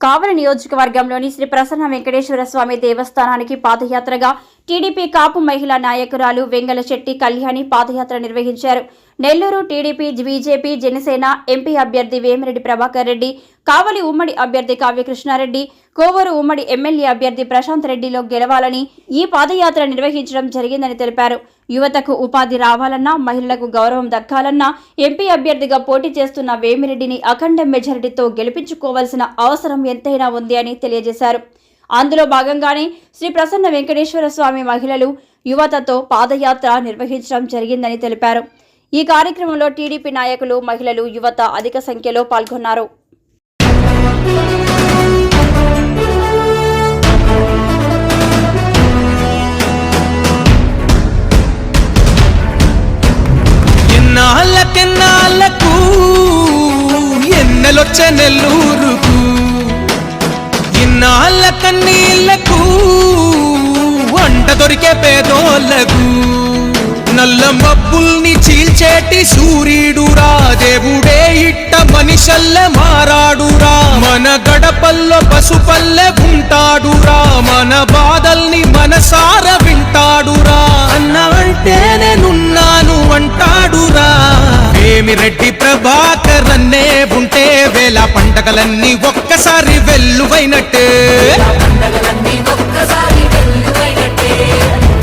కావలి నియోజకవర్గంలోని శ్రీ ప్రసన్న వెంకటేశ్వర స్వామి దేవస్థానానికి పాదయాత్రగా టీడీపీ కాపు మహిళా నాయకురాలు వెంగళశెట్టి కళ్యాణి పాదయాత్ర నిర్వహించారు. Nellore TDP BJP Janasena MP అభ్యర్థి వేమిరెడ్డి ప్రభాకర్ రెడ్డి కావలి ఉమ్మడి అభ్యర్థి కావ్యకృష్ణారెడ్డి కోవూరు ఉమ్మడి ఎమ్మెల్యే అభ్యర్థి ప్రశాంత్ రెడ్డిలో గెలవాలని ఈ పాదయాత్ర నిర్వహించడం జరిగిందని తెలిపారు. యువతకు ఉపాధి రావాలన్నా మహిళలకు గౌరవం దక్కాలన్నా ఎంపీ అభ్యర్థిగా పోటీ చేస్తున్న వేమిరెడ్డిని అఖండ మెజారిటీతో గెలిపించుకోవాల్సిన అవసరం ఎంతైనా ఉంది అని తెలియజేశారు. అందులో భాగంగానే శ్రీ ప్రసన్న వెంకటేశ్వర స్వామి మహిళలు యువతతో పాదయాత్ర నిర్వహించడం జరిగిందని తెలిపారు. ఈ కార్యక్రమంలో టీడీపీ నాయకులు మహిళలు యువత అధిక సంఖ్యలో పాల్గొన్నారు. ఎన్నాళ్ళకెన్నాళ్ళకు ఎన్నెలొచ్చ నెల్లూరుకు. ఇన్నాళ్ళ కన్నీళ్ళకు వంట దొరికే పేదోళ్ళకు నల్ల మబ్బుల్ని చీల్చేటి సూర్యుడురా దేవుడే ఇట్ట మనిషల్ల మారాడురా మన గడపల్లో పసుపల్లె ఉంటాడురా మన బాధల్ని మనసార వింటాడురా అన్న అంటే నేనున్నాను అంటాడురా ఏమి రెడ్డి ప్రభాకర్ అన్నే ఉంటే వేల పండగలన్నీ ఒక్కసారి వెల్లువైనట్టే.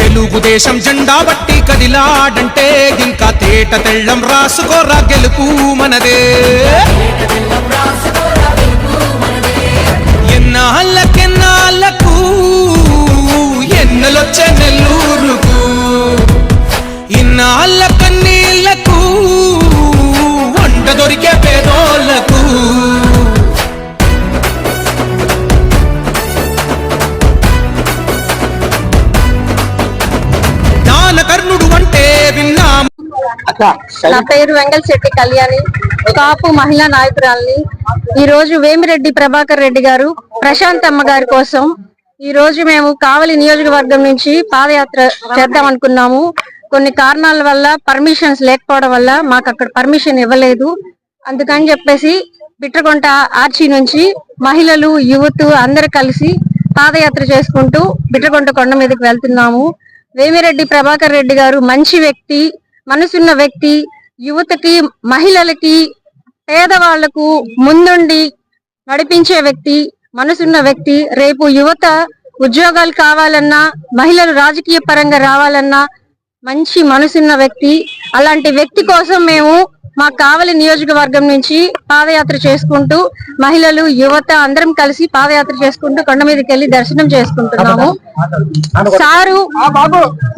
తెలుగుదేశం జెండా బట్టి కదిలాడంటే ఇంకా తేట తెళ్ళం రాసుకోరా గెలుపు మనదే. ఎన్నాళ్ళకెన్నాళ్ళకు నా పేరు వెంగళశెట్టి కళ్యాణి. కాపు మహిళా నాయకురాల్ని. ఈ రోజు వేమిరెడ్డి ప్రభాకర్ రెడ్డి గారు ప్రశాంత్ అమ్మ గారి కోసం ఈ రోజు మేము కావలి నియోజకవర్గం నుంచి పాదయాత్ర చేద్దాం అనుకున్నాము. కొన్ని కారణాల వల్ల పర్మిషన్స్ లేకపోవడం వల్ల మాకు అక్కడ పర్మిషన్ ఇవ్వలేదు. అందుకని చెప్పేసి బిట్రకొంట ఆర్చి నుంచి మహిళలు యువత అందరు కలిసి పాదయాత్ర చేసుకుంటూ బిట్రకొంట కొండ మీదకి వెళ్తున్నాము. వేమిరెడ్డి ప్రభాకర్ రెడ్డి గారు మంచి వ్యక్తి. మనసున్న వ్యక్తి యువతకి మహిళలకి పేదవాళ్ళకు ముందుండి నడిపించే వ్యక్తి మనసున్న వ్యక్తి. రేపు యువత ఉద్యోగాలు కావాలన్నా మహిళలు రాజకీయ పరంగా రావాలన్నా మంచి మనసున్న వ్యక్తి. అలాంటి వ్యక్తి కోసం మేము మా కావలి నియోజకవర్గం నుంచి పాదయాత్ర చేసుకుంటూ మహిళలు యువత అందరం కలిసి పాదయాత్ర చేసుకుంటూ కొండ మీదకి వెళ్ళి దర్శనం చేసుకుంటున్నాము. సారు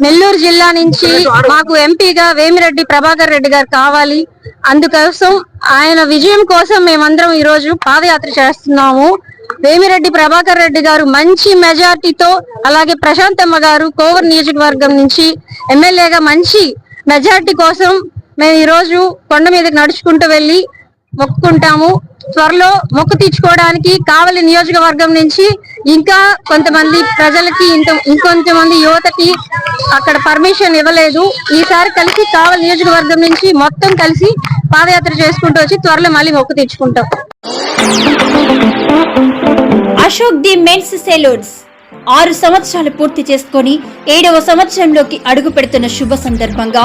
నెల్లూరు జిల్లా నుంచి మాకు ఎంపీగా వేమిరెడ్డి ప్రభాకర్ రెడ్డి గారు కావాలి. అందుకోసం ఆయన విజయం కోసం మేమందరం ఈ రోజు పాదయాత్ర చేస్తున్నాము. వేమిరెడ్డి ప్రభాకర్ రెడ్డి గారు మంచి మెజార్టీతో అలాగే ప్రశాంతమ్మ గారు కోవర్ నియోజకవర్గం నుంచి ఎమ్మెల్యేగా మంచి మెజార్టీ కోసం మేము ఈ రోజు కొండ మీదకి నడుచుకుంటూ వెళ్ళి మొక్కుకుంటాము. త్వరలో మొక్కు తీర్చుకోవడానికి కావలి నియోజకవర్గం నుంచి ఇంకా కొంతమంది ప్రజలకి ఇంత ఇంకొంతమంది యువతకి అక్కడ పర్మిషన్ ఇవ్వలేదు. ఈసారి కలిసి కావలి నియోజకవర్గం నుంచి మొత్తం కలిసి పాదయాత్ర చేసుకుంటూ వచ్చి త్వరలో మళ్ళీ మొక్కు తీర్చుకుంటాం. Ashok the men's salons. ఆరు సంవత్సరాలు పూర్తి చేసుకొని ఏడవ సంవత్సరంలోకి అడుగు పెడుతున్న శుభ సందర్భంగా